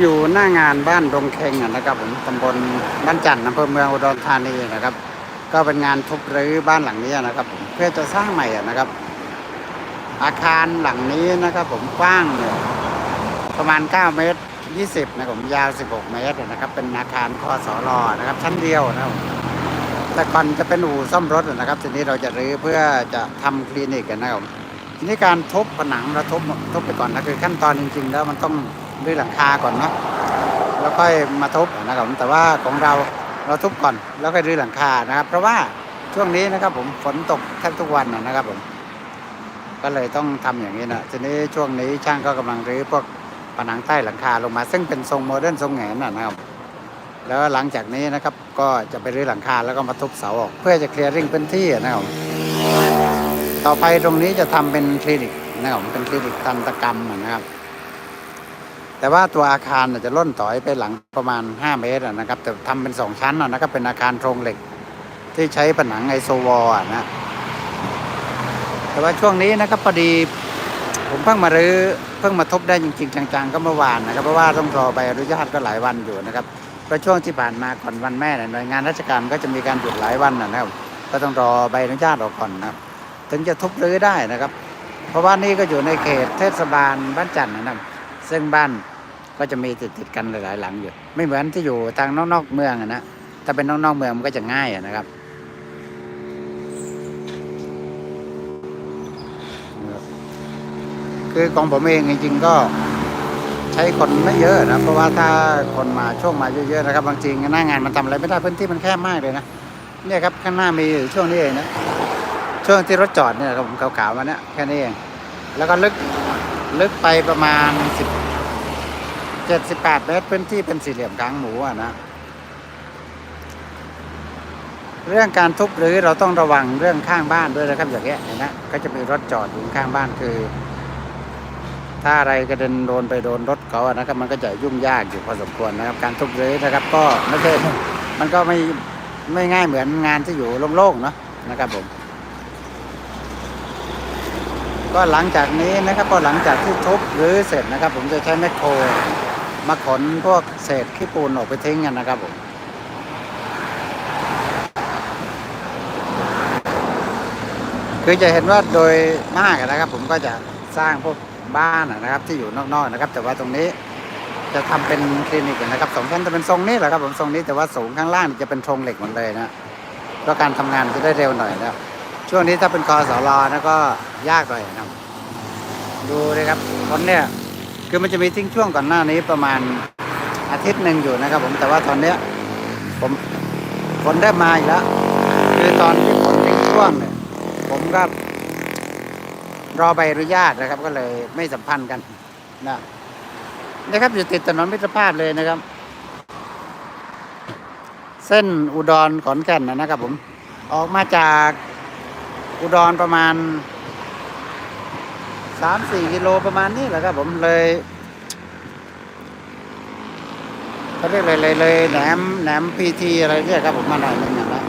อยู่หน้างานบ้านดงเคงนะครับผมตำบลบ้านจันทร์อำเภอเมืองอุดรธานีนะครับ ก็เป็นงานทุบรื้อบ้านหลังนี้นะครับผมเพื่อจะสร้างใหม่อะนะครับ อาคารหลังนี้นะครับ ผมกว้างเนี่ยประมาณ 9 เมตร 20 นะครับผมยาว 16 เมตรนะครับ เป็นอาคารคอสอรอนะครับ ชั้นเดียวนะครับแต่ก่อนจะเป็นอู่ซ่อมรถนะครับ ทีนี้เราจะรื้อเพื่อจะทำคลินิกกันนะครับผมทีนี้การทุบผนังเราทุบทุบไปก่อนนะคือขั้นตอนจริง ๆ แล้วมันต้อง รื้อหลังคาก่อนเนาะแล้วค่อยมาทุบนะครับผมแต่ว่าของเราเราทุบก่อนแล้วก็รื้อหลังคานะครับ เพราะว่าช่วงนี้นะครับผมฝนตกแทบทุกวันนะครับผมก็เลยต้องทำอย่างนี้นะทีนี้ช่วงนี้ช่างก็กำลังรื้อพวกผนังใต้หลังคาลงมา ซึ่งเป็นทรงโมเดิร์นทรงแหงนนะครับ แล้วหลังจากนี้นะครับก็จะไปรื้อหลังคาแล้วก็มาทุบเสาออก เพื่อจะเคลียร์ริ่งพื้นที่นะครับต่อไปตรงนี้จะทำเป็นคลินิกนะครับเป็นคลินิกทันตกรรมนะครับ แต่ว่าตัวอาคารจะล่นต่อยไปหลังประมาณ 5 เมตรนะครับ แต่ทำเป็นสองชั้นนะครับเป็นอาคารโครงเหล็ก ที่ใช้ผนังไอโซวอร์นะ แต่ว่าช่วงนี้นะครับพอดีผมเพิ่งมารื้อเพิ่งมาทบได้จริง ๆ จังๆ ก็เมื่อวานนะครับ เพราะว่าต้องรอใบอนุญาตก็หลายวันอยู่นะครับเพราะช่วงที่ผ่านมาก่อนวันแม่เนี่ยหน่วยงานราชการก็จะมีการหยุดหลายวันนะนะครับ ก็ต้องรอใบอนุญาตออกก่อนนะครับ ถึงจะทุบรื้อได้นะครับ เพราะว่านี่ก็อยู่ในเขตเทศบาลบ้านจันทร์นะครับ ซึ่งบ้านก็จะมีติดติดกันหลาย ๆ หลังอยู่ ไม่เหมือนที่อยู่ทางนอกๆเมืองนะถ้าเป็นนอกๆเมืองมันก็จะง่ายนะครับคือของผมเองจริงๆก็ใช้คนไม่เยอะนะ เพราะว่าถ้าคนมาช่วงมาเยอะๆนะครับ บางทีหน้างานมันทำอะไรไม่ได้พื้นที่มันแคบมากเลยนะเนี่ยครับข้างหน้ามีช่วงนี้เองนะช่วงที่รถจอดเนี่ยผมขาวๆมาเนี่ยแค่นี้เอง แล้วก็ลึกลึกไปประมาณสิบ เจ็ดสิบแปดเมตรพื้นที่เป็นสี่เหลี่ยมกลางหมูอะนะ เรื่องการทุบหรือเราต้องระวังเรื่องข้างบ้านด้วยนะครับอย่างเงี้ยเห็นไหมก็จะมีรถจอดอยู่ข้างบ้านคือ ถ้าอะไรกระเด็นโดนไปโดนรถเขาอะนะครับมันก็จะยุ่งยากอยู่พอสมควรนะครับ การทุบรื้อนะครับ ก็ไม่ใช่มันก็ไม่ไม่ง่ายเหมือนงานที่อยู่โล่งๆเนาะนะครับผมก็หลังจากนี้นะครับก็หลังจากที่ทุบรื้อเสร็จนะครับ ผมจะใช้แมคโคร มาขนพวกเศษขี้ปูนออกไปทิ้งกันนะครับผมคือจะเห็นว่าโดยมากนะครับ ผมก็จะสร้างพวกบ้านนะครับ ที่อยู่นอกๆนะครับ แต่ว่าตรงนี้จะทำเป็นคลินิกนะครับสองชั้นจะเป็นทรงนี้แหละครับผมทรงนี้แต่ว่าสูงข้างล่างจะเป็นโครงเหล็กหมดเลยนะเพราะการทำงานจะได้เร็วหน่อยนะช่วงนี้ถ้าเป็นคอสรนะก็ยากหน่อยนะดูเลยครับคนเนี่ย คือมันจะมีทิ้งช่วงก่อนหน้านี้ประมาณอาทิตย์หนึ่งอยู่นะครับผมแต่ว่าตอนเนี้ยผมฝนได้มาอีกแล้วคือตอนที่ฝนทิ้งช่วงเนี่ยผมก็รอใบอนุญาตนะครับ ก็เลยไม่สัมพันธ์กันนะนะครับอยู่ติดถนนมิตรภาพเลยนะครับ เส้นอุดรขอนแก่นนะนะครับผม ออกมาจากอุดรประมาณ สามสี่กิโลประมาณนี้แหละครับผมเลยเขาเรียกอะไรเลยเลยแหนมแหนมพีทีอะไรเนี่ยครับผมมาหน่อยหนึงนะ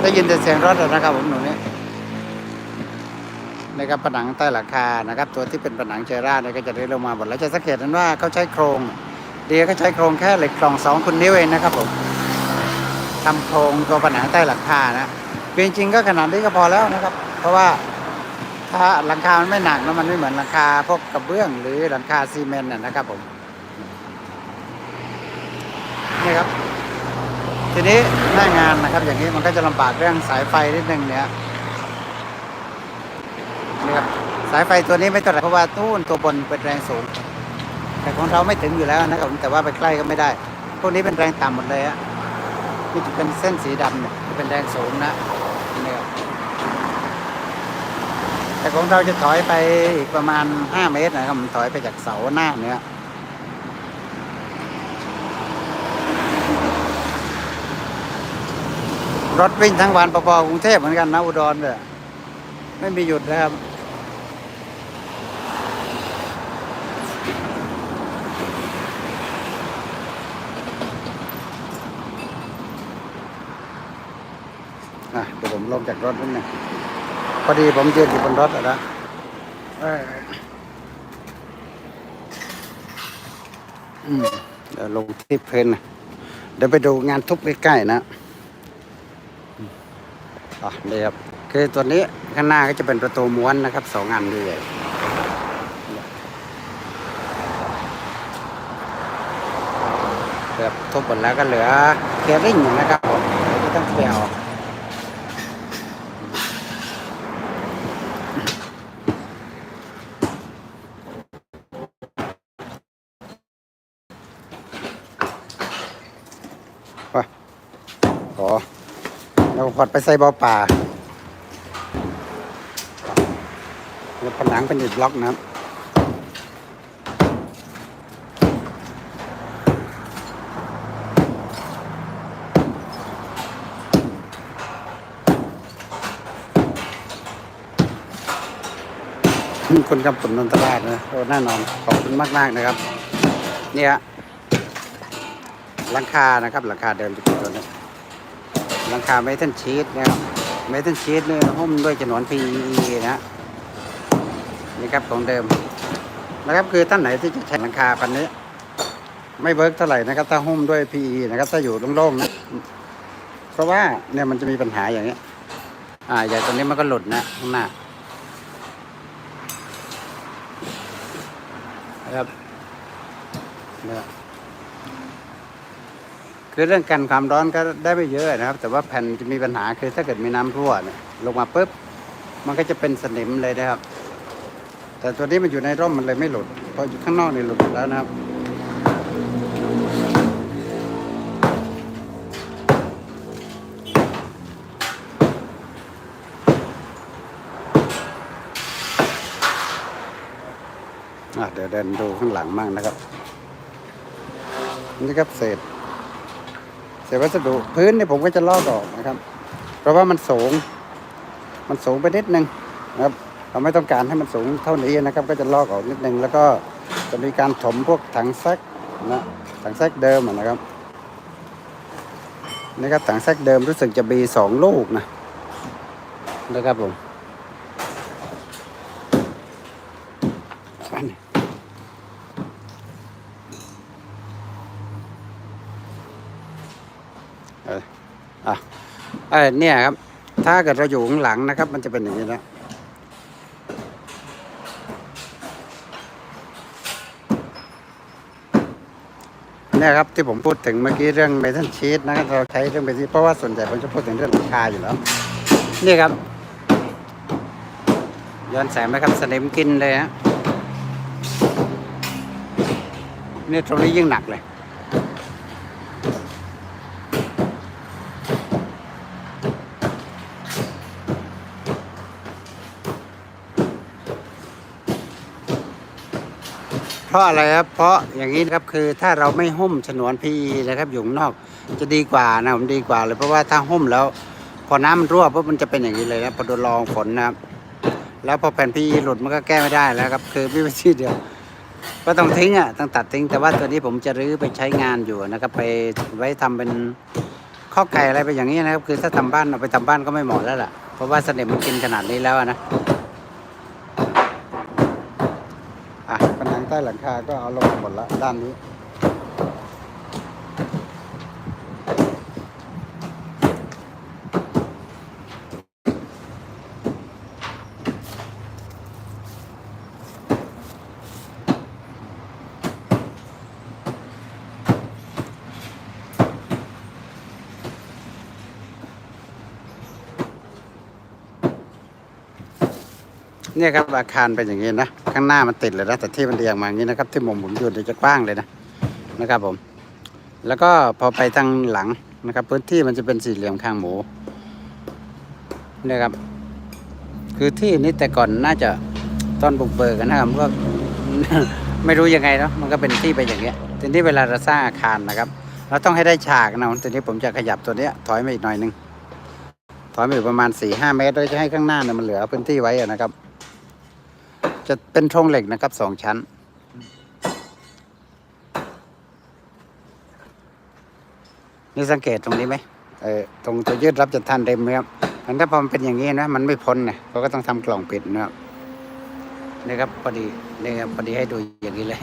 ได้ยินแต่เสียงรถนะครับผมหนูนี่นะครับผนังใต้หลังคานะครับ ตัวที่เป็นผนังเชอร่าเนี่ยก็จะได้ลงมาหมดแล้วจะสังเกตกันว่าเขาใช้โครงเดียก็ใช้โครงแค่เหล็กกล่องสองคุณนิ้วเองนะครับผมทำโครงตัวผนังใต้หลังคานะจริงๆก็ขนาดนี้ก็พอแล้วนะครับ เพราะว่า ถ้าหลังคา มันไม่หนักนะมันไม่เหมือนหลังคาพวกกระเบื้องหรือหลังคาซีเมนต์น่ะนะครับผมนี่ครับ ทีนี้หน้างานนะครับ อย่างนี้มันก็จะลำบากเรื่องสายไฟนิดนึงเนี่ยนี่ครับสายไฟตัวนี้ไม่เท่าไหร่เพราะว่าตู้นตัวบนเป็นแรงสูง แต่ของเราไม่ถึงอยู่แล้วนะครับแต่ว่าไปใกล้ก็ไม่ได้ พวกนี้เป็นแรงต่ำหมดเลยฮะนี่จะเป็นเส้นสีดำเนี่ยเป็นแรงสูงนะนี่ครับ แต่ของเราจะถอยไปอีกประมาณ 5 เมตรนะครับมันถอยไปจากเสาหน้าเนี่ยรถวิ่งทั้งวันปปกรุงเทพเหมือนกันนะอุดรเลยไม่มีหยุดนะครับอะเดี๋ยวผมลงจากรถนิดนึง พอดีผมยืนอยู่บนรถอะนะเอออืมเดี๋ยวลงที่พื้นเดี๋ยวไปดูงานทุบใกล้ๆนะอะนี่ครับคือตัวนี้ข้างหน้าก็จะเป็นประตูม้วนนะครับสองอันด้วยแบบทุบหมดแล้วก็เหลือเคลียร์ริ่งนะครับผมต้องเคลียร์ออก ไปขอเรา พอดไปใส่บ่อป่าแล้วผนังเป็นอิฐบล็อกนะครับคุณกำปุนนนทราชนะโอ้แน่นอน ขอบคุณมากมากๆนะครับ เนี่ยหลังคานะครับหลังคาเดิมจะเป็นตัวนี้ หลังคาเมทัลชีตนะครับเมทัลชีตนี่หุ้มด้วยฉนวน PE นะนี่ครับของเดิมนะครับคือท่านไหนที่จะใช้หลังคาปันนี้ไม่เวิร์กเท่าไหร่นะครับ ถ้าหุ้มด้วย PE นะครับ ถ้าอยู่โล่งๆนะเพราะว่าเนี่ยมันจะมีปัญหาอย่างนี้ย อ่า อย่างตัวนี้มันก็หลุดนะข้างหน้านะครับเนี่ย คือเรื่องกันความร้อนก็ได้ไม่เยอะนะครับ แต่ว่าแผ่นจะมีปัญหาคือถ้าเกิดมีน้ำรั่วเนี่ยลงมาปุ๊บมันก็จะเป็นสนิมเลยนะครับ แต่ตัวนี้มันอยู่ในร่มมันเลยไม่หลุดเพราะอยู่ข้างนอกนี่หลุดแล้วนะครับอะเดี๋ยวเดินดูข้างหลังมั่งนะครับ นี่ครับเศษ เศษวัสดุพื้นเนี่ยผมก็จะลอกออกนะครับ เพราะว่ามันสูง มันสูงไปนิดนึงนะครับ เราไม่ต้องการให้มันสูงเท่านี้นะครับ ก็จะลอกออกนิดนึง แล้วก็จะมีการถมพวกถังแซกนะถังแซกเดิมนะครับนี่ครับถังแซกเดิมรู้สึกจะมีสองลูกนะนะครับผมอันนี้ เอออะเออเนี่ยครับ ถ้าเกิดเราอยู่ข้างหลังนะครับ มันจะเป็นอย่างนี้นะเนี่ยครับที่ผมพูดถึงเมื่อกี้เรื่องเมทัลชีตนะครับเราใช้เรื่องเมทัลเพราะว่าส่วนใหญ่ผมจะพูดถึงเรื่องราคาอยู่แล้วนี่ครับ ย้อนแสงไหมครับสนิมกินเลยฮะนี่ตรงนี้ยิ่งหนักเลย ราะอะไรครับ เพราะอย่างนี้นะครับคือถ้าเราไม่หุ้มฉนวน PE นะครับอยู่นอกจะดีกว่านะผมดีกว่าเลยเพราะว่าถ้าหุ้มแล้ว พอน้ำมันรั่วปุ๊บมันจะเป็นอย่างนี้เลยนะพอโดนรองฝนนะครับ แล้วพอแผ่น PE หลุดมันก็แก้ไม่ได้แล้วครับ คือไม่ใช่ที่เดียว ก็ต้องทิ้งอะต้องตัดทิ้งแต่ว่าตัวนี้ผมจะรื้อไปใช้งานอยู่นะครับ ไปไว้ทำเป็นข้อไก่อะไรไปอย่างนี้นะครับ คือถ้าทำบ้านเอาไปทำบ้านก็ไม่เหมาะแล้วล่ะเพราะว่าเสนิมมันกินขนาดนี้แล้วนะ อะผนังใต้ หลังคาก็เอาลงหมดละด้านนี้ เนี่ยครับอาคารเป็นอย่างนี้นะ ข้างหน้ามันติดเลยนะแต่ที่มันเรียงมาอย่างนี้นะครับ ที่มุมผมอยู่เนี่ยจะกว้างเลยนะนะครับผม แล้วก็พอไปทางหลังนะครับ พื้นที่มันจะเป็นสี่เหลี่ยมข้างหมูเนี่ยครับ คือที่นี้แต่ก่อนน่าจะตอนบุกเบิกกันนะครับก็ไม่รู้ยังไงเนาะมันก็เป็นที่ไปอย่างเงี้ยทีนี้เวลาเราสร้างอาคารนะครับ เราต้องให้ได้ฉากนะทีนี้ผมจะขยับตัวเนี้ยถอยมาอีกหน่อยนึงถอยมาอีกประมาณสี่ห้าเมตรโดยจะให้ข้างหน้าเนี่ยมันเหลือพื้นที่ไว้นะครับ จะเป็นโครงเหล็กนะครับสองชั้น นี่สังเกตตรงนี้ไหมเออตรงตัวยืดรับจะทันเต็มครับมันถ้าพอมันเป็นอย่างนี้นะมันไม่พ้นเนะเขาก็ต้องทำกล่องปิดนะครับนี่ครับพอดีนี่ครับพอดีให้ดูอย่างนี้เลย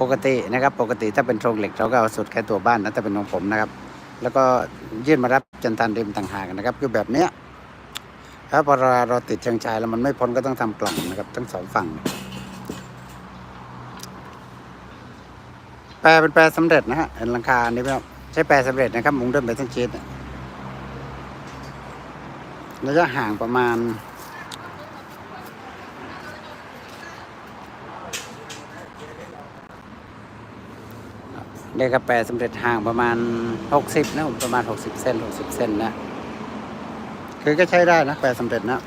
ปกตินะครับ ปกติถ้าเป็นโครงเหล็กเราก็เอาสุดแค่ตัวบ้านนะถ้าเป็นของผมนะครับ แล้วก็ยื่นมารับจันทันริมต่างหากนะครับ คือแบบเนี้ย แล้วพอเราติดเชิงชายแล้วมันไม่พ้นก็ต้องทำกล่องนะครับทั้งสองฝั่ง แปลเป็นแปลสำเร็จนะฮะเห็นหลังคาอันนี้ไหมครับใช้แปลสำเร็จนะครับ มุงด้วยเมทัลชีตเระยะห่างประมาณเรียกว่าแปลสำเร็จห่างประมาณ 60 นะผมประมาณ 60 เส้น 60 เส้นนะ คือก็ใช้ได้นะแปลสำเร็จนะ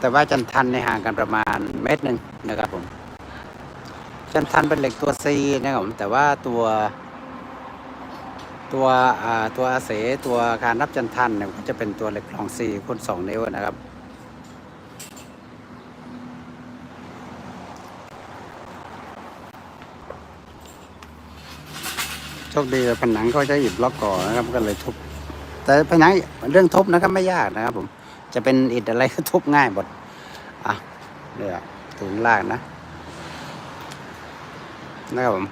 แต่ว่าจันทันในห่างกันประมาณเมตรหนึ่งนะครับผม จันทันเป็นเหล็กตัวซีนะครับผมแต่ว่าตัวตัวอ่าตัวอาเสตัวการรับจันทันเนี่ยจะเป็นตัวเหล็กรองซีคูณสองนิ้วนะครับ โชคดีผนังเขาใช้อิบล็อกก่อนนะครับก็เลยทุบ แต่ผนังเรื่องทุบนะครับไม่ยากนะครับ ผม จะเป็นอิฐอะไรก็ทุบง่ายหมดอะเนี่ยถึงล่างนะนะครับผม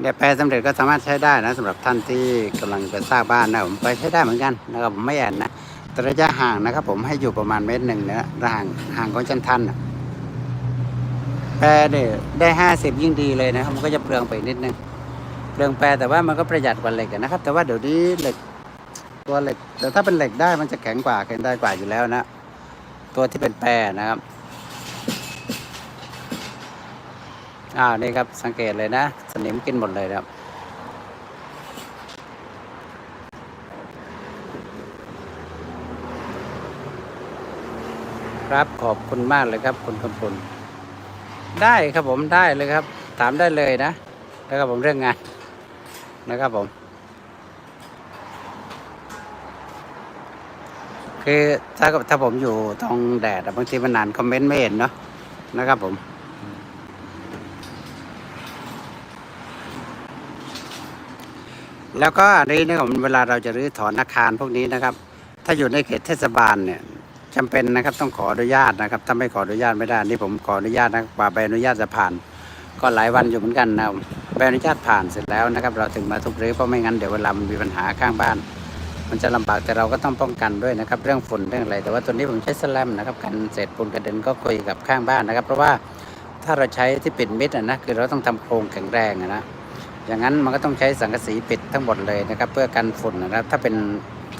เนี่ยแปลสำเร็จก็สามารถใช้ได้นะสำหรับท่านที่กำลังจะสร้างบ้านนะผมไปใช้ได้เหมือนกันนะครับผมไม่แอนนะแต่ระยะห่างนะครับ ผมให้อยู่ประมาณเมตรหนึ่งนะห่างห่างของจันทันน่ะแปลเนี่ยได้ห้าสิบยิ่งดีเลยนะครับมันก็จะเปลืองไปนิดนึงเรื่องแปรแต่ว่ามันก็ประหยัดกว่าเหล็กนะครับ แต่ว่าเดี๋ยวนี้เหล็ก ตัวเหล็ก แต่ถ้าเป็นเหล็กได้มันจะแข็งกว่าแข็งได้กว่าอยู่แล้วนะ ตัวที่เป็นแปรนะครับอ้าวนี่ครับสังเกตเลยนะ สนิมกินหมดเลยครับครับขอบคุณมากเลยครับคุณกำพลได้ครับผมได้เลยครับ ถามได้เลยนะ แล้วก็ผมเรื่องงานนะครับผม คือถ้าถ้าผมอยู่ตรงแดดบางทีมันนานคอมเมนต์ไม่เห็นเนาะนะครับผมแล้วก็อันนี้นะครับเวลาเราจะรื้อถอนอาคารพวกนี้นะครับ ถ้าอยู่ในเขตเทศบาลเนี่ยจำเป็นนะครับต้องขออนุญาตนะครับ ถ้าไม่ขออนุญาตไม่ได้นี่ผมขออนุญาตนะกว่าใบอนุญาตจะผ่าน ก็หลายวันอยู่เหมือนกันนะใบอนุญาตผ่านเสร็จแล้วนะครับ เราถึงมาทุบรื้อเพราะไม่งั้นเดี๋ยวเวลามันมีปัญหาข้างบ้าน มันจะลำบากแต่เราก็ต้องป้องกันด้วยนะครับ เรื่องฝุ่นเรื่องอะไร แต่ว่าตัวนี้ผมใช้สแลมนะครับกันเศษปูนกระเด็นก็คุยกับข้างบ้านนะครับ เพราะว่าถ้าเราใช้ที่ปิดมิดอะนะ คือเราต้องทำโครงแข็งแรงอะนะอย่างนั้นมันก็ต้องใช้สังกะสีปิดทั้งหมดเลยนะครับ เพื่อกันฝุ่นนะครับ ถ้าเป็น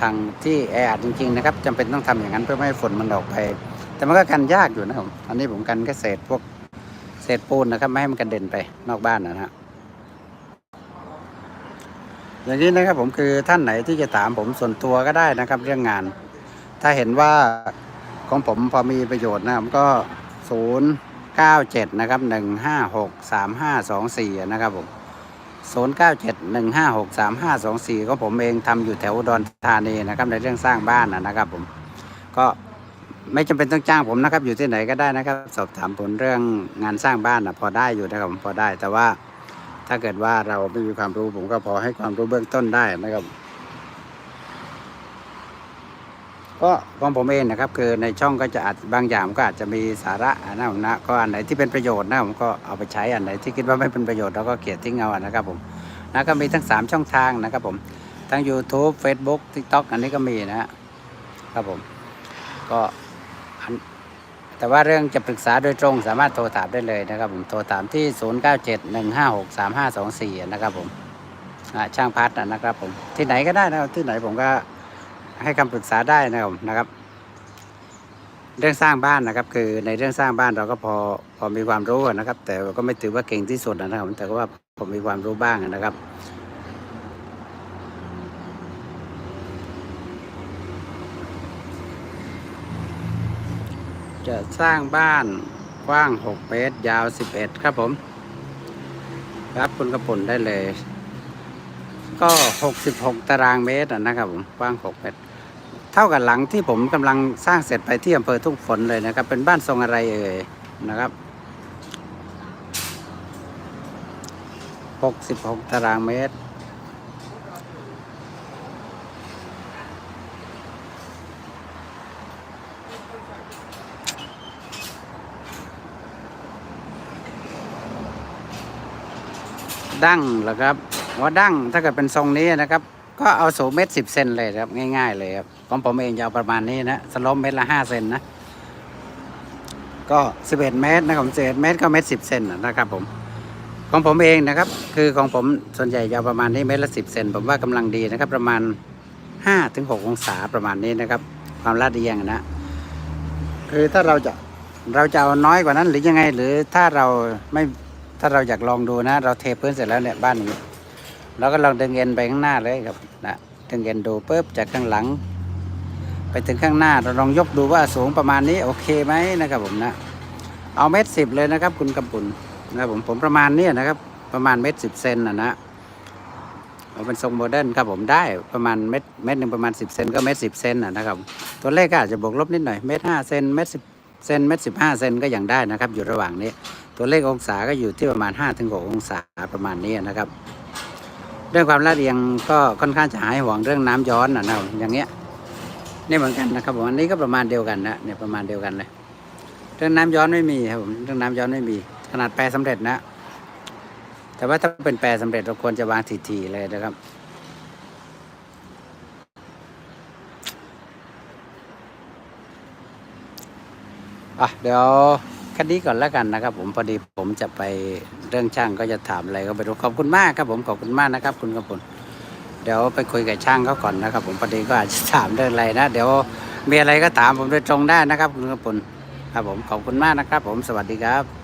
ทางที่แออัดจริงๆนะครับจำเป็นต้องทำอย่างนั้นเพื่อไม่ให้ฝุ่นมันออกไป แต่มันก็กันยากอยู่นะครับอันนี้ผมกันแค่เศษพวกเศษปูนนะครับไม่ให้มันกระเด็นไปนอกบ้านนะฮะ อย่างนี้นะครับผมคือท่านไหนที่จะถามผมส่วนตัวก็ได้นะครับเรื่องงาน ถ้าเห็นว่าของผมพอมีประโยชน์นะครับก็ศูนย์เก้าเจ็ดนะครับหนึ่งห้าหกสามห้าสองสี่นะครับผมศูนย์เก้าเจ็ดหนึ่งห้าหกสามห้าสองสี่ก็ผมเองทำอยู่แถวดอุดรธานีนะครับในเรื่องสร้างบ้านนะนะครับผมก็ไม่จำเป็นต้องจ้างผมนะครับ อยู่ที่ไหนก็ได้นะครับ สอบถามผลเรื่องงานสร้างบ้านนะพอได้อยู่นะครับผมพอได้แต่ว่า ถ้าเกิดว่าเราไม่มีความรู้ผมก็พอให้ความรู้เบื้องต้นได้นะครับ ก็ของผมเองนะครับ คือในช่องก็จะอาจบางอย่างก็อาจจะมีสาระนะผมนะก็อันไหนที่เป็นประโยชน์นะผมก็เอาไปใช้อันไหนที่คิดว่าไม่เป็นประโยชน์เราก็เกลียดทิ้งเอานะครับผมนะก็มีทั้ง 3 ช่องทางนะครับผมทั้ง YouTube Facebook TikTok อันนี้ก็มีนะครับผมก็ แต่ว่าเรื่องจะปรึกษาโดยตรงสามารถโทรถามได้เลยนะครับผม โทรถามที่ 0971563524 นะครับผมอ่าช่างพัดนะครับผม ที่ไหนก็ได้นะครับ ที่ไหนผมก็ให้คำปรึกษาได้นะครับนะครับ เรื่องสร้างบ้านนะครับ คือในเรื่องสร้างบ้านเราก็พอพอมีความรู้นะครับ แต่ก็ไม่ถือว่าเก่งที่สุดนะครับแต่ก็ว่าผมมีความรู้บ้างนะครับ จะสร้างบ้านกว้าง 6 เมตร ยาว 11 ครับผม รับคุณกระปุ่นได้เลย ก็ 66 ตารางเมตรนะครับผม กว้าง 6 เมตร เท่ากับหลังที่ผมกำลังสร้างเสร็จไปที่อำเภอทุ่งฝนเลยนะครับ เป็นบ้านทรงอะไรเอ่ยนะครับ 66 ตารางเมตร ดั้งเหรอครับหัวดั้งถ้าเกิดเป็นทรงนี้นะครับ ก็เอาสูงเมตรสิบเซนเลยครับง่ายๆเลยครับของผมเองจะเอาประมาณนี้นะสโลมเมตรละห้าเซนนะก็สิบเอ็ดเมตรนะครับสิบเอ็ดเมตรก็เมตรสิบเซนนะครับผมของผมเองนะครับ คือของผมส่วนใหญ่จะเอาประมาณนี้เมตรละสิบเซนผมว่ากำลังดีนะครับ ประมาณห้าถึงหกองศาประมาณนี้นะครับ ความลาดเอียงนะ คือถ้าเราจะเราจะเอาน้อยกว่านั้นหรือยังไง หรือถ้าเราไม่ ถ้าเราอยากลองดูนะ เราเทพื้นเสร็จแล้วเนี่ยบ้านนี้เราก็ลองดึงเอ็นไปข้างหน้าเลยครับนะดึงเอ็นดูปุ๊บจากข้างหลัง ไปถึงข้างหน้าเราลองยกดูว่าสูงประมาณนี้โอเคไหมนะครับผมนะ เอาเมตรสิบเลยนะครับ คุณกำปุ่นนะครับผมผมประมาณนี้นะครับ ประมาณเมตรสิบเซนนะนะเอาเป็นทรงโมเดิร์นครับผมได้ประมาณเมตรเมตรหนึ่งประมาณสิบเซนก็เมตรสิบเซนนะนะครับตัวเลขก็อาจจะบวกลบนิดหน่อยเมตรห้าเซนเมตรสิบเซนเมตรสิบห้าเซนก็ยังได้นะครับ อยู่ระหว่างนี้ ตัวเลของศาก็อยู่ที่ประมาณห้าถึงหกองศาประมาณนี้นะครับ เรื่องความลาดเอียงก็ค่อนข้างจะหายห่วงเรื่องน้ำย้อนนะนะอย่างเงี้ยนี่เหมือนกันนะครับผมอันนี้ก็ประมาณเดียวกันนะเนี่ยประมาณเดียวกันเลยเรื่องน้ำย้อนไม่มีครับผมเรื่องน้ำย้อนไม่มี ขนาดแปลสำเร็จนะ แต่ว่าถ้าเป็นแปลสำเร็จเราควรจะวางทีๆเลยนะครับอะเดี๋ยว ค่นี้ก่อนแล้วกันนะครับ ผมพอดีผมจะไปเรื่องช่างก็จะถามอะไรก็ไปดูขอบคุณมากครับ ผมขอบคุณมากนะครับ คุณกำพลเดี๋ยวไปคุยกับช่างเขาก่อนนะครับ ผมพอดีก็อาจจะถามเรื่องอะไรนะ เดี๋ยวมีอะไรก็ถามผมโดยตรงได้นะครับ คุณกำพลครับผมขอบคุณมากนะครับ ผมสวัสดีครับ